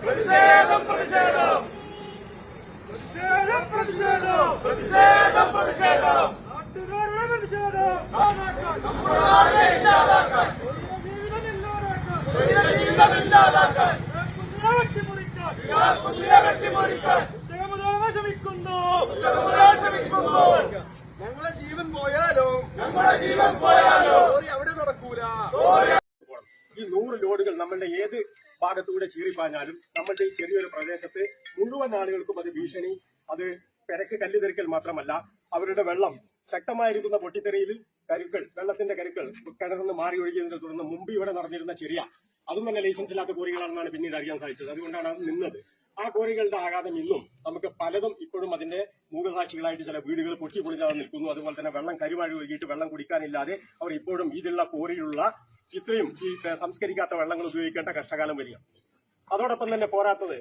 പ്രതിഷേധം പ്രതിഷേധം. പ്രതിഷേധം പ്രതിഷേധം. പ്രതിഷേധം പ്രതിഷേധം. നാട്ടുകാരുടെ പ്രതിഷേധം. ഇല്ലാതാക്കാൻ ജീവിതം ഇല്ലാതാക്കാൻ. ജീവിതം ഇല്ലാതാക്കാൻ വെട്ടിമുറിക്കാൻ. വെട്ടിമുറിക്കാൻ. ശ്രമിക്കുന്നു ശ്രമിക്കുന്നു ഞങ്ങളെ ജീവൻ പോയ നമ്മുടെ ജീവൻ പോയാലോ? അവിടെ നടക്കൂല. ഈ നൂറ് ലോഡുകൾ നമ്മളുടെ ഏത് ഭാഗത്തൂടെ ചീറിപ്പാഞ്ഞാലും നമ്മളുടെ ഈ ചെറിയൊരു പ്രദേശത്ത് മുഴുവൻ ആളുകൾക്കും അത് ഭീഷണി അത് പെരക്ക് കല്ലുതെറിക്കൽ മാത്രമല്ല അവരുടെ വെള്ളം ശക്തമായിരിക്കുന്ന പൊട്ടിത്തെറിയിൽ കരുക്കൾ വെള്ളത്തിന്റെ കരുക്കൾ കിണറിന്ന് മാറി ഒഴുകിയതിനെ തുടർന്ന് മുമ്പ് ഇവിടെ നടന്നിരുന്ന ചെറിയ അതും തന്നെ ലൈസൻസ് ഇല്ലാത്ത കോറികളാണെന്നാണ് പിന്നീട് അറിയാൻ സാധിച്ചത്. അതുകൊണ്ടാണ് അത് നിന്നത്. ആ കോറികളുടെ ആഘാതം ഇന്നും നമുക്ക് പലതും ഇപ്പോഴും അതിന്റെ മൂകസാക്ഷികളായിട്ട് ചില വീടുകൾ പൊട്ടിപ്പൊളിഞ്ഞാൽ നിൽക്കുന്നു. അതുപോലെ തന്നെ വെള്ളം കരുവാഴി ഒഴുകിയിട്ട് വെള്ളം കുടിക്കാനില്ലാതെ അവർ ഇപ്പോഴും ഇതിലുള്ള കോറിയിലുള്ള ഇത്രയും ഈ സംസ്കരിക്കാത്ത വെള്ളങ്ങൾ ഉപയോഗിക്കേണ്ട കഷ്ടകാലം വരിക. അതോടൊപ്പം തന്നെ പോരാത്തത്